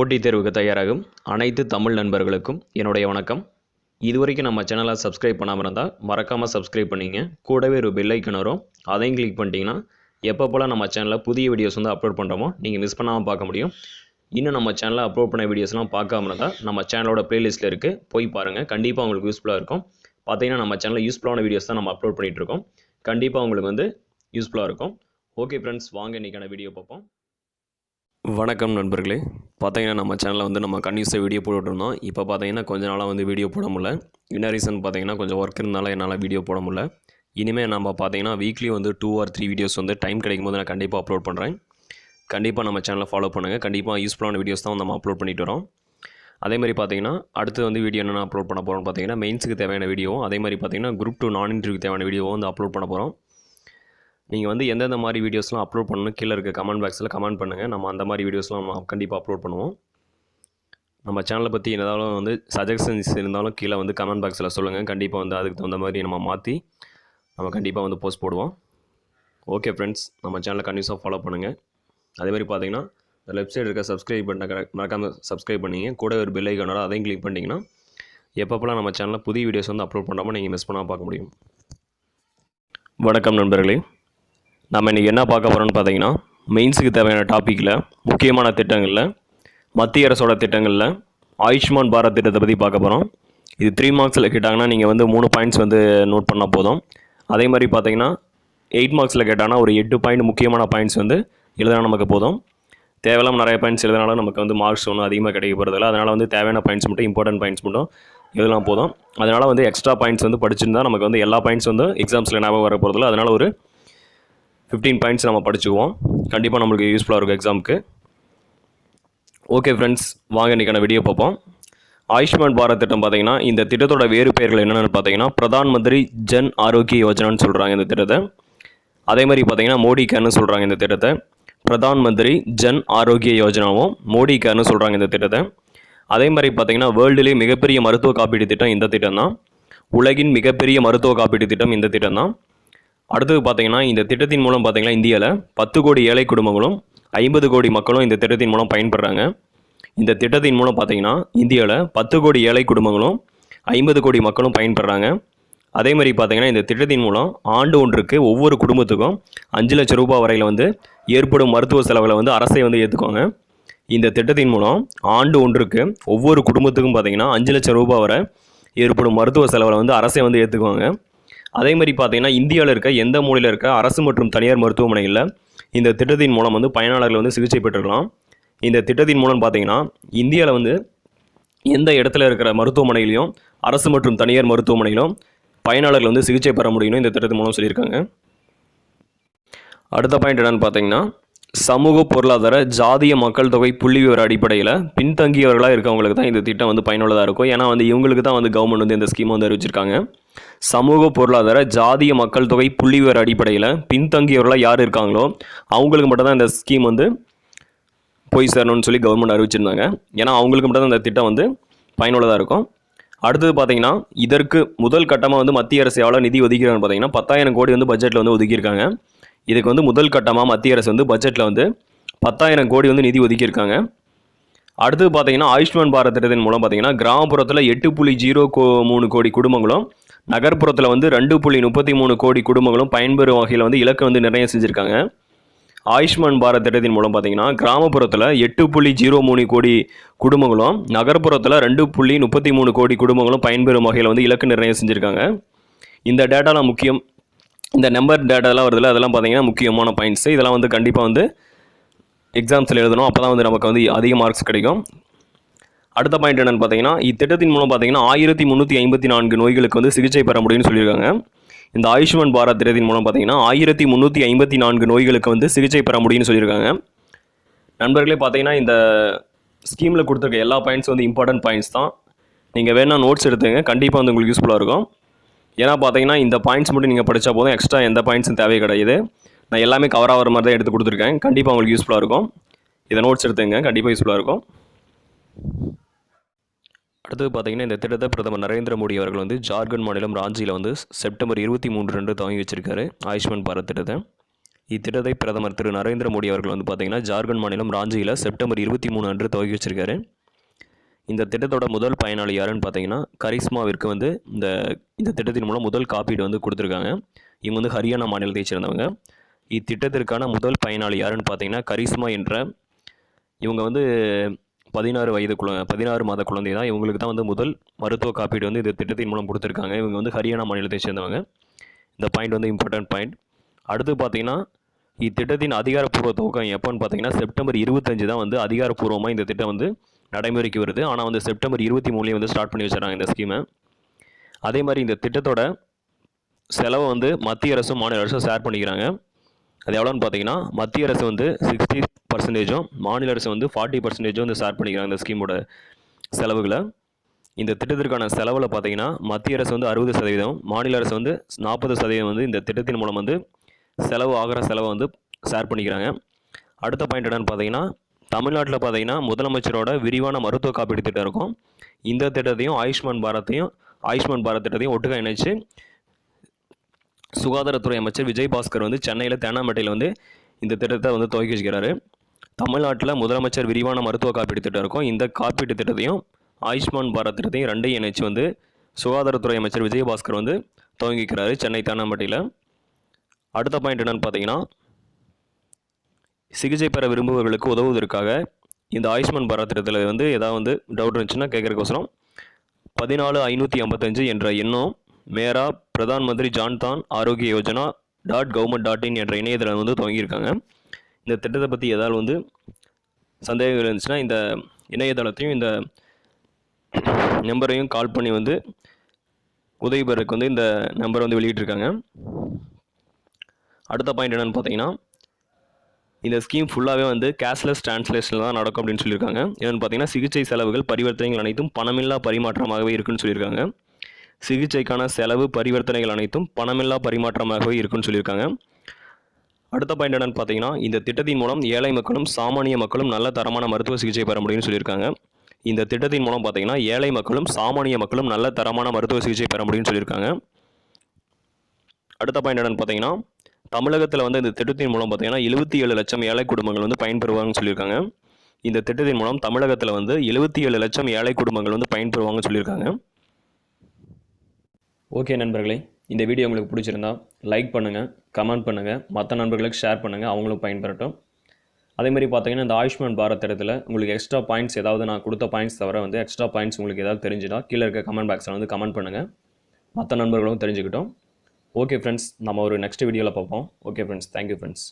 போட்டித் தேர்வுக்கு தயாராகும். அனைத்து தமிழ் நண்பர்களுக்கும் என்னுடைய வணக்கம். இதுவரைக்கும் நம்ம சேனலை சப்ஸ்கிரைப் பண்ணாமல் இருந்தால் மறக்காமல் சப்ஸ்கிரைப் பண்ணிங்க. கூடவே ஒரு பெல்லைக்கன் வரும். அதையும் கிளிக் பண்ணிட்டீங்கன்னா எப்போ போல் நம்ம சேனலில் புதிய வீடியோஸ் வந்து அப்லோட் பண்ணுறோமோ நீங்கள் மிஸ் பண்ணாமல் பார்க்க முடியும். இன்னும் நம்ம சேனலில் அப்லோட் பண்ண வீடியோஸ்லாம் பார்க்காம இருந்தால் நம்ம சேனலோட ப்ளேலிஸ்ட்டில் இருக்குது போய் பாருங்கள் கண்டிப்பாக உங்களுக்கு யூஸ்ஃபுல்லாக இருக்கும். பார்த்தீங்கன்னா நம்ம சேனலில் யூஸ்ஃபுல்லான வீடியோஸ் தான் நம்ம அப்லோட் பண்ணிகிட்டு இருக்கோம். கண்டிப்பாக உங்களுக்கு வந்து யூஸ்ஃபுல்லாக இருக்கும். ஓகே ஃப்ரெண்ட்ஸ் வாங்க இன்றைக்கான வீடியோ பார்ப்போம். வணக்கம் நண்பர்களே. பார்த்தீங்கன்னா நம்ம சேனலில் வந்து நம்ம கன்யூஸாக வீடியோ போட்டுருந்தோம் இப்போ பார்த்தீங்கன்னா கொஞ்ச நாளாக வந்து வீடியோ போட முடில என்ன ரீசன் பார்த்தீங்கன்னா கொஞ்சம் ஒர்க் இருந்தாலும் என்னால் வீடியோ போட முடில இனிமேல் நம்ம பார்த்தீங்கன்னா வீக்லி வந்து டூ ஆர் த்ரீ வீடியோஸ் வந்து டைம் கிடைக்கும் போது நான் கண்டிப்பாக அப்லோட் பண்ணுறேன் கண்டிப்பாக நம்ம சேனலை ஃபாலோ பண்ணுங்கள் கண்டிப்பாக யூஸ்ஃபுல்லான வீடியோஸ் தான் நம்ம அப்லோட் பண்ணிட்டு வரோம். அதே மாதிரி பார்த்தீங்கன்னா அடுத்து வந்து வீடியோ என்னென்ன அப்லோட் பண்ண போகிறோம்னு பார்த்தீங்கன்னா மெயின்ஸுக்கு தேவையான வீடியோவும் அதே மாதிரி பார்த்தீங்கன்னா குரூப் டூ நான் இன்டர்வியூக்கு தேவையான வீடியோவும் வந்து அப்லோட் பண்ண போகிறோம் நீங்கள் வந்து எந்தெந்த மாதிரி வீடியோஸ்லாம் அப்லோட் பண்ணணும் கீழே இருக்க கமெண்ட் பாக்ஸில் கமெண்ட் பண்ணுங்கள் நம்ம அந்த மாதிரி வீடியோஸ்லாம் நம்ம கண்டிப்பாக அப்லோட் பண்ணுவோம். நம்ம சேனலை பற்றி என்னதாலும் வந்து சஜஷன்ஸ் இருந்தாலும் கீழே வந்து கமெண்ட் பாக்ஸில் சொல்லுங்கள் கண்டிப்பாக வந்து அதுக்கு தகுந்த மாதிரி நம்ம மாற்றி நம்ம கண்டிப்பாக வந்து போஸ்ட் போடுவோம். ஓகே ஃப்ரெண்ட்ஸ் நம்ம சேனலை கண்டிப்பாக ஃபாலோ பண்ணுங்கள் அதே மாதிரி பார்த்தீங்கன்னா இந்த லெஃப்ட் சைடு இருக்க சப்ஸ்கிரைப் பண்ண மறக்காமல் சப்ஸ்கிரைப் பண்ணிங்க. கூட ஒரு பெல் ஐக்கானோட அதையும் கிளிக் பண்ணிங்கன்னா எப்பப்போலாம் நம்ம சேனலில் புதிய வீடியோஸ் வந்து அப்லோட் பண்ணாமல் நீங்கள் மிஸ் பண்ணால் பார்க்க முடியும். வணக்கம் நண்பர்களே. நம்ம இன்றைக்கி என்ன பார்க்க போகிறோம்னு பார்த்தீங்கன்னா மெயின்ஸுக்கு தேவையான டாப்பிக்கில் முக்கியமான திட்டங்களில் மத்திய அரசோட திட்டங்களில் ஆயுஷ்மான் பாரத் திட்டத்தை பற்றி பார்க்க போகிறோம் இது த்ரீ மார்க்ஸில் கேட்டாங்கன்னா நீங்கள் வந்து மூணு பாயிண்ட்ஸ் வந்து நோட் பண்ணால் போதும். அதே மாதிரி பார்த்தீங்கன்னா எயிட் மார்க்ஸில் கேட்டாங்கன்னா ஒரு எட்டு பாயிண்ட் முக்கியமான பாயிண்ட்ஸ் வந்து எழுதினா நமக்கு போதும். தேவையில்லாம நிறைய பாயிண்ட்ஸ் எழுதினாலும் நமக்கு வந்து மார்க்ஸ் ஒன்றும் அதிகமாக கிடைக்க போகிறதில்ல அதனால் வந்து தேவையான பாயிண்ட்ஸ் மட்டும் இம்பார்ட்டன்ட் பாயிண்ட்ஸ் மட்டும் எழுதலாம் போதும். அதனால் வந்து எக்ஸ்ட்ரா பாயிண்ட்ஸ் வந்து படிச்சிருந்தால் நமக்கு வந்து எல்லா பாயிண்ட்ஸ் வந்து எக்ஸாம்ஸில் ஞாபகம் வர போகிறதில்ல அதனால் ஒரு ஃபிஃப்டீன் பாயிண்ட்ஸ் நம்ம படிச்சுக்குவோம். கண்டிப்பாக நம்மளுக்கு யூஸ்ஃபுல்லாக இருக்கும் எக்ஸாமுக்கு ஓகே ஃப்ரெண்ட்ஸ் வாங்க இன்றைக்கான வீடியோ பார்ப்போம். ஆயுஷ்மான் பாரத் திட்டம் பார்த்தீங்கன்னா இந்த திட்டத்தோட வேறு பெயர்கள் என்னென்னு பார்த்தீங்கன்னா பிரதான் மந்திரி ஜன் ஆரோக்கிய யோஜனான்னு சொல்கிறாங்க இந்த திட்டத்தை. அதே மாதிரி பார்த்தீங்கன்னா மோடி கேர்னு சொல்கிறாங்க இந்த திட்டத்தை. பிரதான் மந்திரி ஜன் ஆரோக்கிய யோஜனாவும் மோடி கேர்னு சொல்கிறாங்க இந்த திட்டத்தை. அதே மாதிரி பார்த்தீங்கன்னா வேர்ல்டுலேயே மிகப்பெரிய மருத்துவ காப்பீடு திட்டம் இந்த திட்டம் தான் உலகின் மிகப்பெரிய மருத்துவ காப்பீடு திட்டம் இந்த திட்டம் தான் அடுத்தது பார்த்தீங்கன்னா இந்த திட்டத்தின் மூலம் பார்த்தீங்கன்னா இந்தியாவில் பத்து கோடி ஏழை குடும்பங்களும் ஐம்பது கோடி மக்களும் இந்த திட்டத்தின் மூலம் பயன்படுறாங்க இந்த திட்டத்தின் மூலம் பார்த்தீங்கன்னா இந்தியாவில் பத்து கோடி ஏழை குடும்பங்களும் ஐம்பது கோடி மக்களும் பயன்படுறாங்க அதே மாதிரி பார்த்தீங்கன்னா இந்த திட்டத்தின் மூலம் ஆண்டு ஒன்றுக்கு ஒவ்வொரு குடும்பத்துக்கும் அஞ்சு லட்சம் ரூபாய் வரையில் வந்து ஏற்படும் மருத்துவ செலவுகளை வந்து அரசை வந்து ஏற்றுக்குவாங்க இந்த திட்டத்தின் மூலம் ஆண்டு ஒன்றுக்கு ஒவ்வொரு குடும்பத்துக்கும் பார்த்தீங்கன்னா அஞ்சு லட்சம் ரூபாய் வரை ஏற்படும் மருத்துவ செலவுகளை வந்து அரசை வந்து ஏற்றுக்குவாங்க அதே மாதிரி பார்த்தீங்கன்னா இந்தியாவில் இருக்க எந்த மூலையில் இருக்க அரசு மற்றும் தனியார் மருத்துவமனைகளில் இந்த திட்டத்தின் மூலம் வந்து பயனாளர்கள் வந்து சிகிச்சை பெற்றுக்கலாம். இந்த திட்டத்தின் மூலம் பார்த்தீங்கன்னா இந்தியாவில் வந்து எந்த இடத்துல இருக்கிற மருத்துவமனையிலையும் அரசு மற்றும் தனியார் மருத்துவமனையிலும் பயனாளர்கள் வந்து சிகிச்சை பெற முடியும் இந்த திட்டத்தின் மூலம் சொல்லியிருக்காங்க. அடுத்த பாயிண்ட் என்னென்னு பார்த்தீங்கன்னா சமூக பொருளாதார ஜாதிய மக்கள் தொகை புள்ளி விவர அடிப்படையில் பின்தங்கியவர்களாக இருக்கவங்களுக்கு தான் இந்த திட்டம் வந்து பயனுள்ளதாக இருக்கும். ஏன்னா வந்து இவங்களுக்கு தான் வந்து கவர்மெண்ட் வந்து இந்த ஸ்கீம் வந்து அறிவிச்சிருக்காங்க. சமூக பொருளாதார ஜாதிய மக்கள் தொகை புள்ளி விவர அடிப்படையில் பின்தங்கியவர்களாக யார் இருக்காங்களோ அவங்களுக்கு மட்டும்தான் இந்த ஸ்கீம் வந்து போய் சேரணும்னு சொல்லி கவர்மெண்ட் அறிவிச்சிருந்தாங்க. ஏன்னா அவங்களுக்கு மட்டும்தான் இந்த திட்டம் வந்து பயனுள்ளதாக இருக்கும். அடுத்தது பார்த்தீங்கன்னா இதற்கு முதல் கட்டமாக வந்து மத்திய அரசு எவ்வளோ நிதி ஒதுக்கிறாங்கன்னு பார்த்தீங்கன்னா பத்தாயிரம் கோடி வந்து பட்ஜெட்டில் வந்து ஒதுக்கியிருக்காங்க. இதுக்கு வந்து முதல் கட்டமாக மத்திய அரசு வந்து பட்ஜெட்டில் வந்து பத்தாயிரம் கோடி வந்து நிதி ஒதுக்கியிருக்காங்க. அடுத்தது பார்த்தீங்கன்னா ஆயுஷ்மான் பாரத் திட்டத்தின் மூலம் பார்த்தீங்கன்னா கிராமப்புறத்தில் எட்டு புள்ளி ஜீரோ கோ மூணு கோடி குடும்பங்களும் நகர்ப்புறத்தில் வந்து ரெண்டு புள்ளி முப்பத்தி மூணு கோடி குடும்பங்களும் பயன்பெறும் வகையில் வந்து இலக்கு வந்து நிர்ணயம் செஞ்சுருக்காங்க. ஆயுஷ்மான் பாரத் திட்டத்தின் மூலம் பார்த்தீங்கன்னா கிராமப்புறத்தில் எட்டு புள்ளி ஜீரோ மூணு கோடி குடும்பங்களும் நகர்ப்புறத்தில் ரெண்டு புள்ளி முப்பத்தி மூணு கோடி குடும்பங்களும் பயன்பெறும் வகையில் வந்து இலக்கு நிர்ணயம் செஞ்சுருக்காங்க. இந்த டேட்டாலாம் முக்கியம் இந்த நம்பர் டேட்டாலாம் வருதுல்ல அதெல்லாம் பார்த்தீங்கன்னா முக்கியமான பாயிண்ட்ஸ் இதெல்லாம் வந்து கண்டிப்பாக வந்து எக்ஸாம்ஸில் எழுதணும். அப்போ தான் வந்து நமக்கு வந்து அதிக மார்க்ஸ் கிடைக்கும். அடுத்த பாயிண்ட் என்னென்னு பார்த்தீங்கன்னா இத்திட்டத்தின் மூலம் பார்த்தீங்கன்னா ஆயிரத்தி முந்நூற்றி ஐம்பத்தி நான்கு நோய்களுக்கு வந்து சிகிச்சை பெற முடியும்னு சொல்லியிருக்காங்க. இந்த ஆயுஷ்மான் பாரத் திட்டத்தின் மூலம் பார்த்தீங்கன்னா ஆயிரத்தி முந்நூற்றி ஐம்பத்தி நான்கு நோய்களுக்கு வந்து சிகிச்சை பெற முடியும்னு சொல்லியிருக்காங்க. நண்பர்களே பார்த்தீங்கன்னா இந்த ஸ்கீமில் கொடுத்துருக்க எல்லா பாயிண்ட்ஸ் வந்து இம்பார்ட்டன்ட் பாயிண்ட்ஸ் தான். நீங்கள் வேணால் நோட்ஸ் எடுத்துங்க கண்டிப்பாக வந்து உங்களுக்கு யூஸ்ஃபுல்லாக இருக்கும். ஏன்னா பார்த்தீங்கன்னா இந்த பாயிண்ட்ஸ் மட்டும் நீங்கள் படித்தா போதும். எக்ஸ்ட்ரா எந்த பாயிண்ட்ஸும் தேவை கிடையாது. நான் எல்லாமே கவர் ஆகிற மாதிரி தான் எடுத்து கொடுத்துருக்கேன். கண்டிப்பாக உங்களுக்கு யூஸ்ஃபுல்லாக இருக்கும். இதை நோட்ஸ் எடுத்துங்க. கண்டிப்பாக யூஸ்ஃபுல்லாக இருக்கும். அடுத்தது பார்த்தீங்கன்னா இந்த திட்டத்தை பிரதமர் நரேந்திர மோடி அவர்கள் வந்து ஜார்க்கண்ட் மாநிலம் ராஞ்சியில் வந்து செப்டம்பர் இருபத்தி மூன்று ரெண்டு துவங்கி வச்சிருக்காரு. ஆயுஷ்மான் பாரத் திட்டத்தை. இத்திட்டத்தை பிரதமர் திரு நரேந்திர மோடி அவர்கள் வந்து பார்த்திங்கன்னா ஜார்க்கண்ட் மாநிலம் ராஞ்சியில் செப்டம்பர் இருபத்தி மூணு அன்று துவக்கி வச்சிருக்காரு. இந்த திட்டத்தோட முதல் பயனாளி யாருன்னு பார்த்தீங்கன்னா கரிஸ்மாவிற்கு வந்து இந்த இந்த திட்டத்தின் மூலம் முதல் காப்பீடு வந்து கொடுத்துருக்காங்க. இவங்க வந்து ஹரியானா மாநிலத்தை சேர்ந்தவங்க. இத்திட்டத்திற்கான முதல் பயனாளி யாருன்னு பார்த்தீங்கன்னா கரிஸ்மா என்ற இவங்க வந்து பதினாறு வயது குழ பதினாறு மாத குழந்தை தான். இவங்களுக்கு தான் வந்து முதல் மருத்துவ காப்பீடு வந்து இந்த திட்டத்தின் மூலம் கொடுத்துருக்காங்க. இவங்க வந்து ஹரியானா மாநிலத்தை சேர்ந்தவங்க. இந்த பாயிண்ட் வந்து இம்பார்ட்டன்ட் பாயிண்ட். அடுத்து பார்த்தீங்கன்னா இத்திட்டத்தின் அதிகாரப்பூர்வ துவக்கம் எப்போன்னு பார்த்தீங்கன்னா செப்டம்பர் இருபத்தஞ்சு தான் வந்து அதிகாரப்பூர்வமாக இந்த திட்டம் வந்து நடைமுறைக்கு வருது. ஆனால் வந்து செப்டம்பர் இருபத்தி மூணுலேயே வந்து ஸ்டார்ட் பண்ணி வச்சிடறாங்க இந்த ஸ்கீமை அதே மாதிரி இந்த திட்டத்தோட செலவை வந்து மத்திய அரசும் மாநில அரசும் ஷேர் பண்ணிக்கிறாங்க. அது எவ்வளோன்னு பார்த்தீங்கன்னா மத்திய அரசு வந்து சிக்ஸ்டி பர்சன்டேஜும் மாநில அரசு வந்து ஃபார்ட்டி பர்சன்டேஜும் வந்து ஷேர் பண்ணிக்கிறாங்க இந்த ஸ்கீமோட செலவுகளை. இந்த திட்டத்திற்கான செலவில் பார்த்தீங்கன்னா மத்திய அரசு வந்து அறுபது சதவீதம் மாநில அரசு வந்து நாற்பது சதவீதம் வந்து இந்த திட்டத்தின் மூலம் வந்து செலவு ஆகிற செலவை வந்து ஷேர் பண்ணிக்கிறாங்க. அடுத்த பாயிண்ட் என்னென்னு பார்த்தீங்கன்னா தமிழ்நாட்டில் பார்த்தீங்கன்னா முதலமைச்சரோட விரிவான மருத்துவ காப்பீடு திட்டம் இருக்கும். இந்த திட்டத்தையும் ஆயுஷ்மான் பாரத்தையும் ஆயுஷ்மான் பாரத் திட்டத்தையும் ஒட்டுக்கா இணைச்சு சுகாதாரத்துறை அமைச்சர் விஜய் பாஸ்கர் வந்து சென்னையில் தேனாம்பேட்டையில் வந்து இந்த திட்டத்தை வந்து துவக்கி வச்சுக்கிறாரு தமிழ்நாட்டில் முதலமைச்சர் விரிவான மருத்துவ காப்பீடு திட்டம் இருக்கும். இந்த காப்பீட்டு திட்டத்தையும் ஆயுஷ்மான் பாரத் திட்டத்தையும் ரெண்டையும் இணைச்சு வந்து சுகாதாரத்துறை அமைச்சர் விஜயபாஸ்கர் வந்து துவங்கிக்கிறாரு சென்னை தேனாம்பேட்டையில். அடுத்த பாயிண்ட் என்னன்னு பார்த்தீங்கன்னா சிகிச்சை பெற விரும்புபவர்களுக்கு உதவுவதற்காக இந்த ஆயுஷ்மான் பாரத் திட்டத்தில் வந்து ஏதாவது வந்து டவுட் இருந்துச்சுன்னா கேட்குறக்கோசரம் பதினாலு ஐநூற்றி ஐம்பத்தஞ்சு என்ற எண்ணம் மேரா Pradhan Mantri Jan Dhan Arogya Yojana dot government dot in என்ற இணையதளம் வந்து துவங்கியிருக்காங்க. இந்த திட்டத்தை பற்றி ஏதாவது வந்து சந்தேகங்கள் இருந்துச்சுன்னா இந்த இணையதளத்தையும் இந்த நம்பரையும் கால் பண்ணி வந்து உதவி பெறக்கு வந்து இந்த நம்பரை வந்து வெளியிட்டிருக்காங்க. அடுத்த பாயிண்ட் என்னென்னு பார்த்தீங்கன்னா இந்த ஸ்கீம் ஃபுல்லாகவே வந்து கேஷ்லெஸ் டிரான்ஸ்லேஷனில் தான் நடக்கும் அப்படின்னு சொல்லியிருக்காங்க. என்னென்னு பார்த்தீங்கன்னா சிகிச்சை செலவுகள் பரிவர்த்தனைகள் அனைத்தும் பணமில்லா பரிமாற்றமாகவே இருக்குன்னு சொல்லியிருக்காங்க. சிகிச்சைக்கான செலவு பரிவர்த்தனைகள் அனைத்தும் பணமில்லா பரிமாற்றமாகவே இருக்குன்னு சொல்லியிருக்காங்க. அடுத்த பாயிண்ட் என்னென்னு பார்த்தீங்கன்னா இந்த திட்டத்தின் மூலம் ஏழை மக்களும் சாமானிய மக்களும் நல்ல தரமான மருத்துவ சிகிச்சை பெற முடியும்னு சொல்லியிருக்காங்க. இந்த திட்டத்தின் மூலம் பார்த்தீங்கன்னா ஏழை மக்களும் சாமானிய மக்களும் நல்ல தரமான மருத்துவ சிகிச்சை பெற முடியும்னு சொல்லியிருக்காங்க. அடுத்த பாயிண்ட் என்னென்னு பார்த்தீங்கன்னா தமிழகத்தில் வந்து இந்த திட்டத்தின் மூலம் பார்த்தீங்கன்னா எழுபத்தி ஏழு லட்சம் ஏழை குடும்பங்கள் வந்து பயன்பெறுவாங்கன்னு சொல்லியிருக்காங்க. இந்த திட்டத்தின் மூலம் தமிழகத்தில் வந்து எழுபத்தி ஏழு லட்சம் ஏழை குடும்பங்கள் வந்து பயன்பெறுவாங்கன்னு சொல்லியிருக்காங்க. ஓகே நண்பர்களே இந்த வீடியோ உங்களுக்கு பிடிச்சிருந்தா லைக் பண்ணுங்கள் கமெண்ட் பண்ணுங்கள் மற்ற நண்பர்களுக்கு ஷேர் பண்ணுங்கள் அவங்களும் பயன்பெறட்டும். அதே மாதிரி பார்த்தீங்கன்னா இந்த ஆயுஷ்மான் பாரத் இடத்துல உங்களுக்கு எக்ஸ்ட்ரா பாயிண்ட்ஸ் ஏதாவது நான் கொடுத்த பாயிண்ட்ஸ் தவிர வந்து எக்ஸ்ட்ரா பாயிண்ட்ஸ் உங்களுக்கு ஏதாவது தெரிஞ்சுதா கீழே இருக்க கமெண்ட் பாக்ஸில் வந்து கமெண்ட் பண்ணுங்கள் மற்ற நண்பர்களும் தெரிஞ்சுக்கிட்டோம். ஓகே ஃப்ரெண்ட்ஸ் நம்ம ஒரு நெக்ஸ்ட் வீடியோவில் பார்ப்போம். Okay friends thank you friends